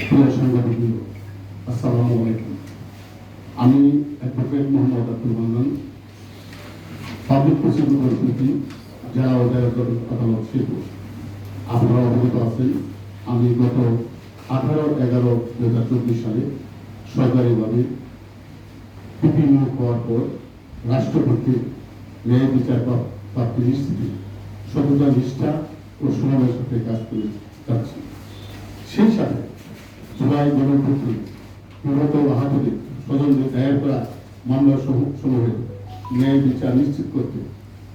আসসালামু আলাইকুম আমি advocate Mohammad Abdul Mannan public prosecutor authority জেলা ও আদালত আপনারা অবগত আছেন আমি গত আঠারো এগারো দু হাজার চব্বিশ সালে সরকারিভাবে পিপি নিয়োগ হওয়ার পর রাষ্ট্রপতি ন্যায় বিচার প্রাপ- প্রাপ্তি নিশ্চিতে সততা নিষ্ঠা ও সময়ের সাথে কাজ করে যাচ্ছি সেই সাথে জুলাই গণতন্ত্রে বিগত বাহাদুরে স্বজনদের দায়ের করা মামলা সমূহ- সমূহে ন্যায় বিচার নিশ্চিত করতে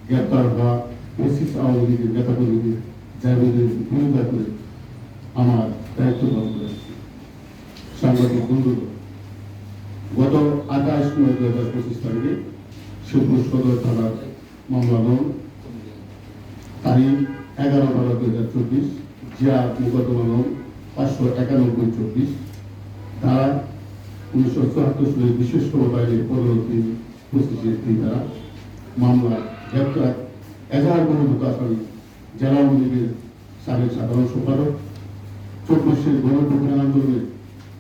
গ্রেপ্তার হওয়া এসিস আওয়ামী লীগের নেতাকর্মীদের জায়গাদের বিরোধিতা করে আমার দায়িত্ব পালন করেছি সাংবাদিক বন্ধুগণ গত আঠাশ নয় দু হাজার পঁচিশ তারিখে শিবপুর সদর থানার মামলা নং তারিখ এগারো বারো দু হাজার চব্বিশ, জিয়া মোকদ্দমা নং পাঁচশো একানব্বই চব্বিশ। ধারা উনিশশো চুয়াত্তর সালের বিশেষ ক্ষমতা আইনের পরবর্তী পঁচিশে তিন ধারা মামলা গ্রেপ্তার। এজাহার গণভূত আসামি জেলা আওয়ামী সাবেক সাধারণ সম্পাদক। চব্বিশের গণপ্রধান আন্দোলনের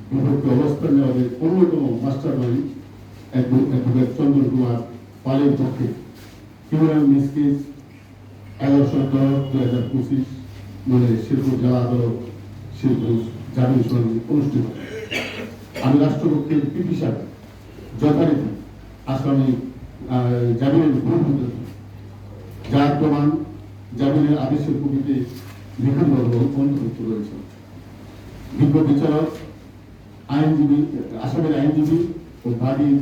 বিপক্ষে অবস্থান নেওয়াদের অন্যতম master mind advocate Chandan Kumar পালের পক্ষে। ক্রিমিনাল মিসকেস এগারোশো দশ দুই হাজার পঁচিশ মানে শিলপুর জেলা আদালত অনুষ্ঠিত আমি রাষ্ট্রপক্ষের জামিনের গ্রহণ যার প্রমাণ জামিনের আদেশের রয়েছে। বিজ্ঞ বিচারক আইনজীবী আসামের আইনজীবী ও বাদীর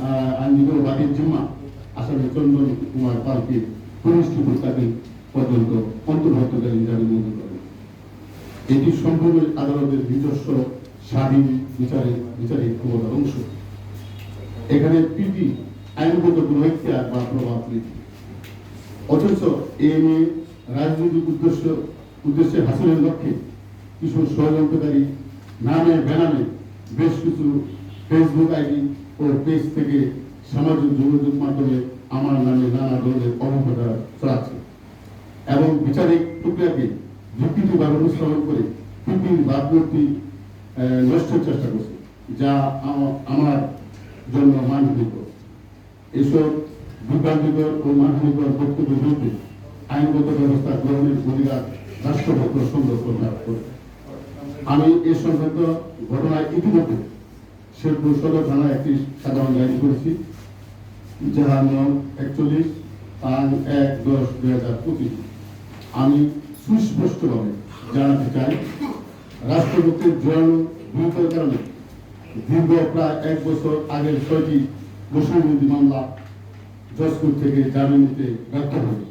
আহ, আইনজীবী ও বাদীর জিম্মা আসামের চন্দন কুমার পালকে কনিষ্ঠ পর্যন্ত অন্তর্ভুক্তকালীন জামিন এটি সম্পূর্ণ আদালতের নিজস্ব স্বাধীন বিচারে বিচারিক ক্ষমতার অংশ। এখানে পিপি আইনগত কোনো এখতিয়ার বা প্রভাব নেই অথচ এ নিয়ে রাজনৈতিক উদ্দেশ্য উদ্দেশ্যে হাসিলের লক্ষ্যে কিছু ষড়যন্ত্রকারী নামে বেনামে বেশ কিছু ফেসবুক আইডি ও পেজ থেকে সামাজিক যোগাযোগ মাধ্যমে আমার নামে নানা ধরনের অবহেলা চালাচ্ছে এবং বিচারিক প্রক্রিয়াকে যুক্তিভাবে অনুসরণ করে পিপির ভাবমূর্তি নষ্টের চেষ্টা করছে, যা আমা- আমার জন্য মানবিক এসব বিভ্রান্তিকর ও মানহানিকর বক্তব্য বিরুদ্ধে আইনগত ব্যবস্থা গ্রহণের অধিকার রাষ্ট্রপক্ষ সংরক্ষণ লাভ করে। আমি এ সংক্রান্ত ঘটনায় ইতিমধ্যে শেরপুর সদর থানায় একটি সাধারণ ডায়েরি করেছি, যাহার নং একচল্লিশ পাঁচ এক দশ দুই হাজার পঁচিশ। আমি সুস্পষ্টভাবে জানাতে চাই, রাষ্ট্রপতির জোরালো ভূমিকার কারণে দীর্ঘ প্রায় এক বছর আগের ছয়টি মুসলিমবিরোধী মামলা জজপুর থেকে জামিন নিতে ব্যর্থ হয়ে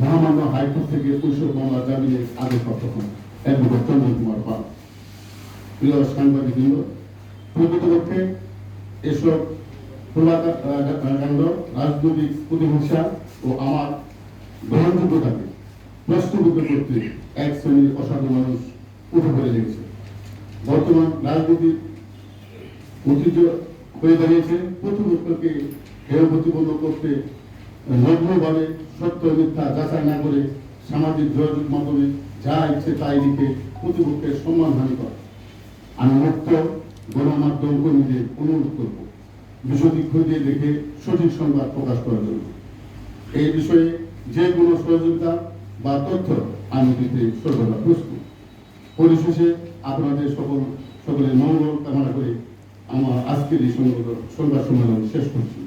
মহামান্য হাইকোর্ট থেকে ওইসব মামলা জামিনের আদেশ প্রাপ্ত হন অ্যাডভোকেট চন্দন কুমার পাল। প্রিয় সাংবাদিকবৃন্দ প্রকৃতপক্ষে এসব খোলাকাণ্ড রাজনৈতিক প্রতিহিংসা ও আমার গ্রহণযোগ্যতাকে প্রশ্নবিদ্ধ করতে এক শ্রেণির অসাধু মানুষ উঠে পড়ে লেগেছে বর্তমান রাজনীতির ঐতিহ্য হয়ে দাঁড়িয়েছে। প্রতিপক্ষকে হেয় প্রতিপন্ন করতে নগ্নভাবে সত্য মিথ্যা যাচাই না করে সামাজিক যোগাযোগ মাধ্যমে যা ইচ্ছে তাই লিখে প্রতিপক্ষের সম্মানহানি করে। আমি মুক্ত গণমাধ্যম কর্মীদের অনুরোধ করব। বিষয়টি খুঁজে দেখে সঠিক সংবাদ প্রকাশ করার জন্য। এই বিষয়ে যে কোনো সহযোগিতা বা তথ্য আমি দিতে সর্বদা প্রস্তুত। পরিশেষে আপনাদের সকল সকলের মঙ্গল কামনা করে আমার আজকের এই সংবাদ সম্মেলন শেষ করছি।